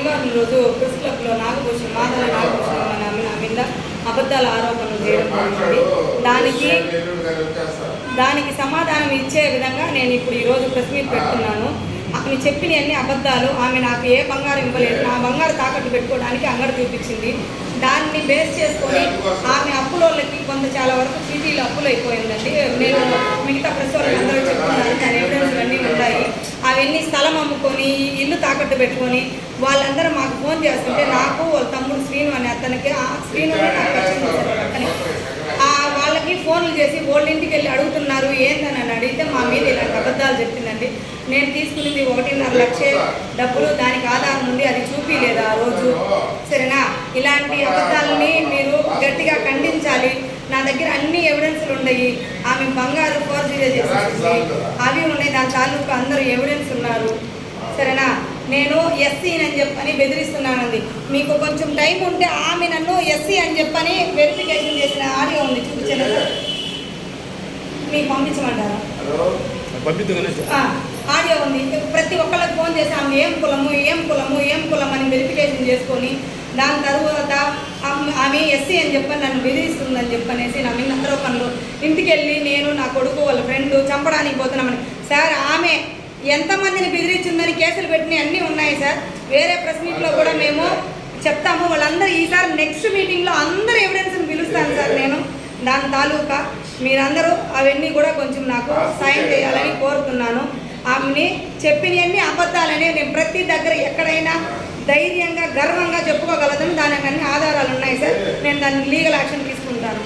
శనివారం రోజు ప్రెస్ క్లబ్లో నాగభూషణ్ మాధవ నాగభూషణ్ మన నా మీద అబద్ధాల ఆరోపణలు చేయడం జరిగింది. దానికి దానికి సమాధానం ఇచ్చే విధంగా నేను ఇప్పుడు ఈరోజు ప్రెస్ మీట్ పెడుతున్నాను. ఆమె చెప్పిన అన్ని అబద్ధాలు. ఆమె నాకు ఏ బంగారం ఇవ్వలేదు. నా బంగారు తాకట్టు పెట్టుకోవడానికి అంగడి చూపించింది. దాన్ని బేస్ చేసుకొని ఆమె అప్పులోళ్ళకి కొంత చాలా వరకు సిటీలో అప్పులు అయిపోయిందండి నేను మిగతా ప్రెస్ వాళ్ళకి అందరూ చెప్తున్నాను దాని ఎవిడెన్స్ అన్నీ ఉంటాయి అవన్నీ స్థలం అమ్ముకొని ఇల్లు తాకట్టు పెట్టుకొని వాళ్ళందరూ మాకు ఫోన్ చేస్తుంటే నాకు వాళ్ళ తమ్ముడు శ్రీను అనే అతనికి ఆ శ్రీను నాకు పక్కనే ఆ వాళ్ళకి ఫోన్లు చేసి వాళ్ళ ఇంటికి వెళ్ళి అడుగుతున్నారు ఏందని? అడిగితే మా మీద ఇలాంటి అబద్ధాలు చెప్పిందండి. నేను తీసుకున్నది ఒకటిన్నర లక్షే డబ్బులు దానికి ఆధారం ఉంది అది చూపిలేదు ఆ రోజు? సరేనా? ఇలాంటి అబద్ధాలని మీరు గట్టిగా ఖండించాలి. నా దగ్గర అన్ని ఎవిడెన్స్లు ఉన్నాయి. ఆమె బంగారు ఫోర్జరీ చేసేసింది అవి ఉన్నాయి. దాని తాలూకు అందరూ ఎవిడెన్స్ ఉన్నారు. సరేనా? నేను ఎస్సీ అని చెప్పని బెదిరిస్తున్నానండి మీకు కొంచెం టైం ఉంటే ఆమె నన్ను ఎస్సీ అని చెప్పని వెరిఫికేషన్ చేసిన ఆడియో ఉంది. చూపించాను మీకు పంపించమంటారా? ఆడియో ఉంది. ప్రతి ఒక్కళ్ళకి ఫోన్ చేసి ఆమె ఏం కులము ఏం కులము ఏం కులం అని వెరిఫికేషన్ చేసుకొని దాని తర్వాత ఆమె- ఆమె ఎస్సీ అని చెప్పని నన్ను బెదిరిస్తుందని చెప్పనేసి నా మీద ఆరోపణలు ఇంటికి వెళ్ళి నేను నా కొడుకు వాళ్ళ ఫ్రెండ్ చంపడానికి పోతున్నామని. సార్ ఆమె ఎంతమందిని బెదిరించిందని కేసులు పెట్టినవి అన్నీ ఉన్నాయి సార్. వేరే ప్రెస్ మీట్లో కూడా మేము చెప్తాము. వాళ్ళందరూ ఈసారి నెక్స్ట్ మీటింగ్లో అందరు ఎవిడెన్స్ని పిలుస్తాను సార్ నేను. దాని తాలూకా మీరందరూ అవన్నీ కూడా కొంచెం నాకు సాయం చేయాలని కోరుతున్నాను. ఆమెని చెప్పినవన్నీ అబద్ధాలని నేను ప్రతి దగ్గర ఎక్కడైనా ధైర్యంగా గర్వంగా చెప్పుకోగలదని దానికి అన్ని ఆధారాలు ఉన్నాయి సార్. నేను దాన్ని లీగల్ యాక్షన్ తీసుకుంటాను.